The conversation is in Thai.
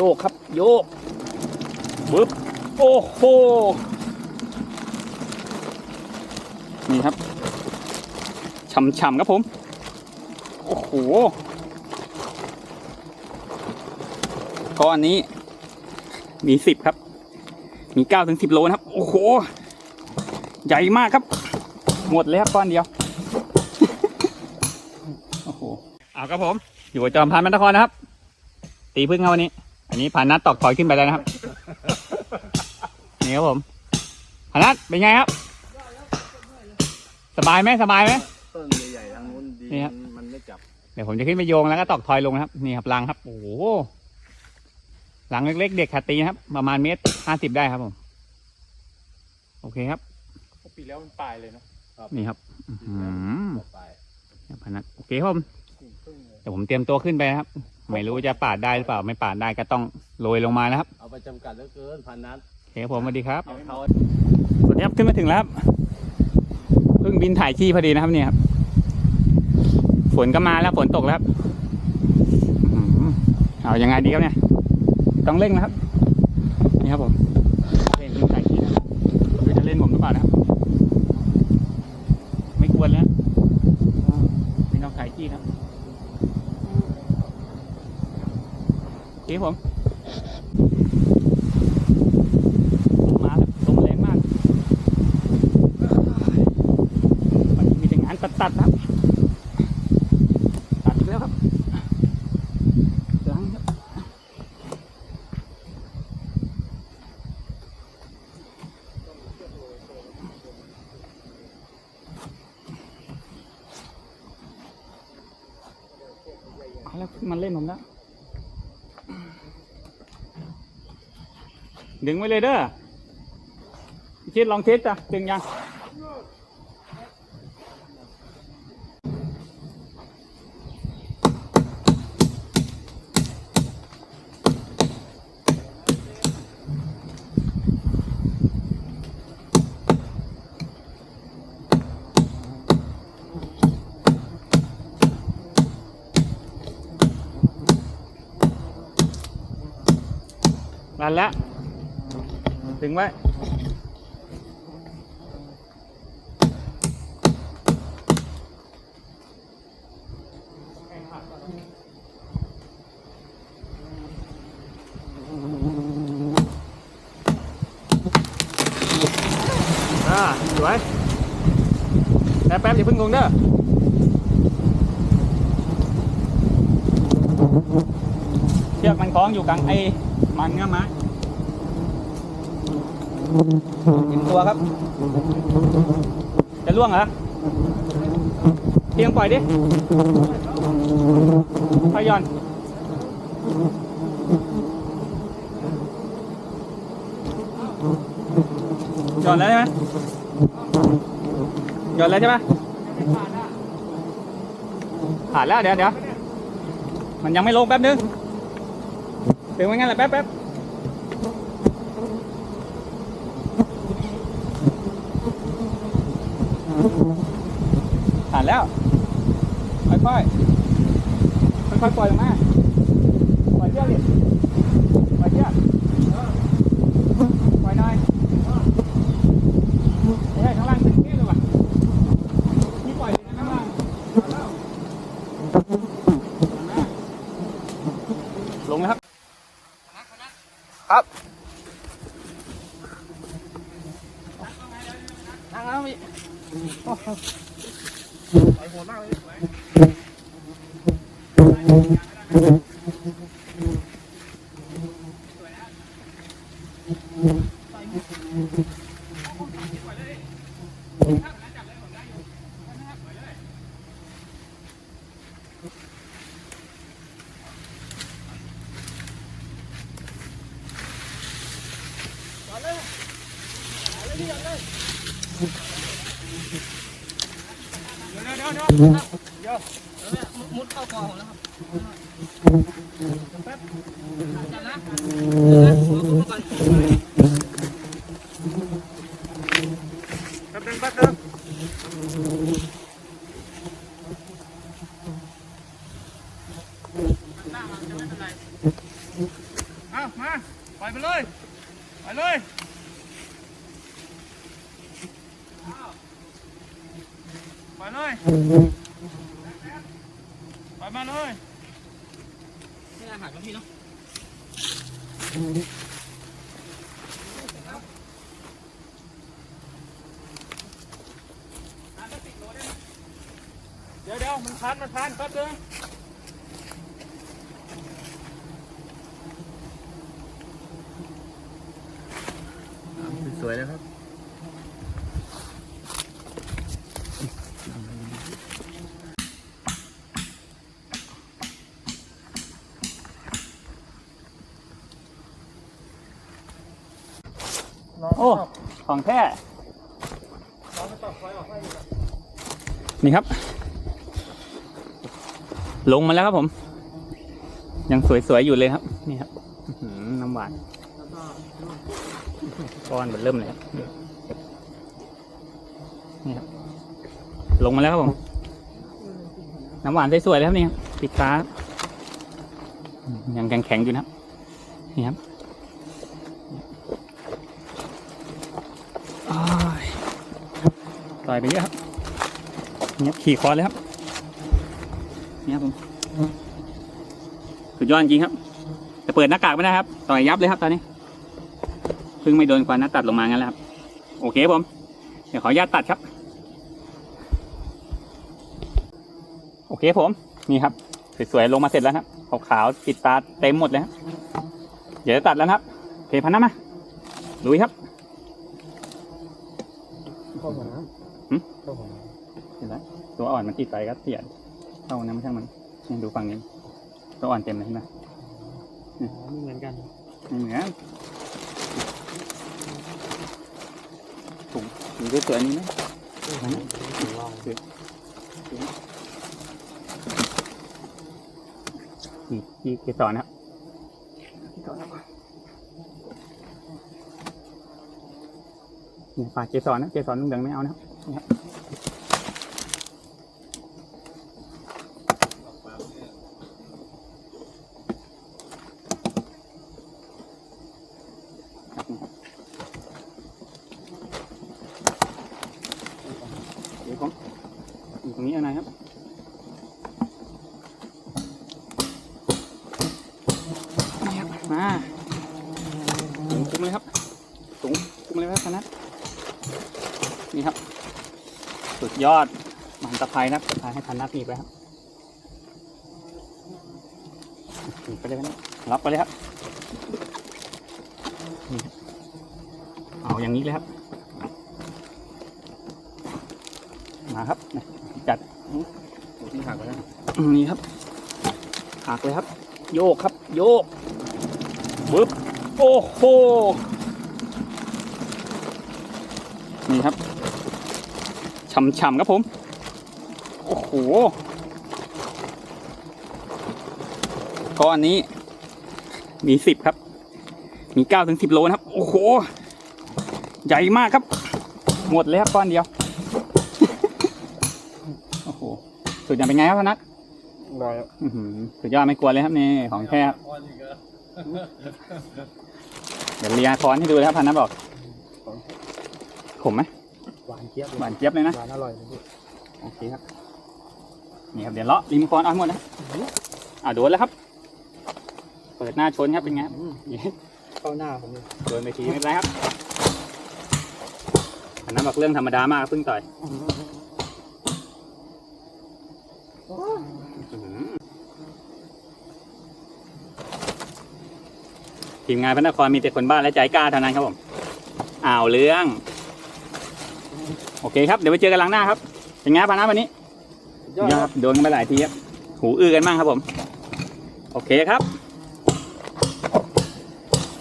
โยกครับ โยกบึ๊บโอ้โหนี่ครับฉ่ำๆครับผม โอ้โหก้อนนี้ มีสิบครับ มีเก้าถึงสิบโลนะครับ โอ้โห ใหญ่มากครับ หมดเลยครับก้อนเดียว โอ้โห เอาครับผม อยู่กับจอมพันมันนครนะครับ ตีพึ่งครับวันนี้อั นนี้ผ่านนัดตอกถอยขึ้นไปแล้วนะครับ นี่ครับผมผ่านนัดเป็นไงครับ สบายไหมสบายไหม ต้นใหญ่ๆทางนู้นดีนี่ครับ มันไม่จับเดี๋ยวผมจะขึ้นไปโยงแล้วก็ตอกทอยลงนะครับ นี่ครับรังครับ โอ้โหรังเล็กๆ เด็กขัดตีนะครับ ประมาณเมตรห้าสิบได้ครับผม โอเคครับ ปีแล้วมันปลายเลยเนาะนี่ครับอื้อหือปลายพนักโอเคครับผมเดี๋ยวผมเตรียมตัวขึ้นไปนะครับ ไม่รู้จะปาดได้หรือเปล่า ไม่ปาดได้ก็ต้องโรยลงมานะครับ เอาไปจำกัดเหลือเกินพันนัดโอเคครับผมสวัสดีครับ เอาเขาสวัสดีครับขึ้นมาถึงแล้วครับเพิ่งบินถ่ายที่พอดีนะครับเนี่ยครับ ฝนก็มาแล้วฝนตกแล้วครับอื้อหือเอายังไงดีครับเนี่ย ต้องเร่งนะครับ นี่ครับผมเร่งบินถ่ายที่นะครับไม่รู้จะเล่นผมหรือเปล่านะครับ ไม่ควรแล้วไม่ต้องถ่ายที่นะครับ โอเคครับผมมาแล้วลมแรงมาก มันมีแต่งานตัดตัดนะครับ ตัดอีกแล้วครับหล้างครับ เอาแล้วมันเล่นผมแล้ว ดึงไว้เลยเด้อพี่ชิดลองเทสจ้ะดึงยังนั่นแหละ ถึงไว้ อ่าสวยแป๊บแป๊บอย่าเพิ่งงงเด้อเชือกมันคล้องอยู่กลางไอ้มันเงื้อไม้ เห็นตัวครับ จะล่วงเหรอเพียงปล่อยดิพยอนหย่อนแล้วใช่ไหมหย่อนแล้วใช่ไหมผ่านแล้วเดี๋ยวเดี๋ยวมันยังไม่ลงแป๊บนึงถึงไว้งั้นแหละแป๊บแป๊บผ่าน แล้วค่อยๆค่อยๆปล่อยลงมาปล่อยเชือกดิปล่อยเชือกปล่อยหน่อยไม่ใช่ข้างล่างตึงเกี้ยเลยว่ะนี่ปล่อยเลยนะข้างล่างลงแล้วครับ ครับนั่งแล้วพี่ แป๊บนึงแป๊บนึง ออ้าวมาปล่อยไปเลยไปเลยไปเลย ไปมาเลย ไม่อาหารกับพี่เนาะ เดี๋ยวเดี๋ยวมันพันมันพันแป๊บนึงสวยนะครับโอ้ของแท้นี่ครับ ลงมาแล้วครับผม ยังสวยๆอยู่เลยครับ นี่ครับอื้อหือน้ำหวานก้อนมันเริ่มเลยครับนี่ครับ ลงมาแล้วครับผม น้ำหวานสวยๆเลยครับนี่ครับปิดตาครับอืมยังแข็งๆอยู่นะครับ นี่ครับอ้ายต่อยไปเยอะครับเนี่ยขี่คอเลยครับ นี่ครับผมสุดยอดจริงครับจะเปิดหน้ากากไม่ได้ครับ ต่อยยับเลยครับตอนนี้เพิ่งไม่โดนควันนะตัดลงมางั้นแหละครับ โอเคครับผม เดี๋ยวขออนุญาตตัดครับ โอเคผม นี่ครับ สวยๆลงมาเสร็จแล้วครับขาวๆปิดตาเต็มหมดเลยครับเดี๋ยวจะตัดแล้วนะครับโอเคพันน้ำมาลุยครับเข้าหัวน้หึำเข้าหัวน้เห็นไหมตัวอ่อนมันติดไปก็เสีย เข้าน้ำช่างมันนี่ดูฝั่งนี้ตัวอ่อนเต็มเลยเห็นไหมำไม่เหมือนกันไม่เหมือนถุงถุงด้วยตัวนี้ไหมนั่นนะนี่ที่เกสรนะครับนี่ฝากเกสรนะเกสรลุงเหลืองไม่เอานะครับนี่ครับ เดี๋ยวผมอยู่ตรงนี้เอาหน่อยครับ นี่ครับ มาถุงคุมเลยครับถุงคุมเลยครับคณะนี่ครับ สุดยอดมันตะไคร้นะครับตะไคร้ให้พันนัดปีบไปครับปีบไปเลยครับรับไปเลยครับนี่ครับเอาอย่างนี้เลยครับ มาครับนะจัดที่หักไปแล้วนี่ครับหักเลยครับ โยกครับ โยก บึ๊บโอ้โหนี่ครับฉ่ำๆครับผม โอ้โหก้อนนี้ มีสิบครับ มีเก้าถึงสิบโลนะครับ โอ้โห ใหญ่มากครับ หมดเลยครับก้อนเดียว โอ้โห สุดยอดเป็นไงครับพนัทลอยอื้อหือสุดยอดไม่กลัวเลยครับนี่ของแท้ครับ เดี๋ยวเลียค้อนให้ดูนะครับพันนัทบอกขมไหมหวานเจี๊ยบหวานเจี๊ยบเลยนะหวานอร่อยเลยพี่โอเคครับนี่ครับเดี๋ยวเลาะริมค้อนเอาให้หมดนะอ่าโดนแล้วครับ เปิดหน้าชนครับเป็นไงครับนี่เข้าหน้าผมเลยโดนไปทีไม่เป็นไรครับพันนัทบอกเรื่องธรรมดามากเพิ่งต่อยอื้อหือ ทีมงานพระนครมีแต่คนบ้าและใจกล้าเท่านั้นครับผมอ่าวเรื่องโอเคครับเดี๋ยวไปเจอกันหลังหน้าครับเป็นไงครับพานะวันนี้ยอดยอดครับโดนกันไปหลายทีครับหูอื้อกันบ้างครับผม โอเคครับ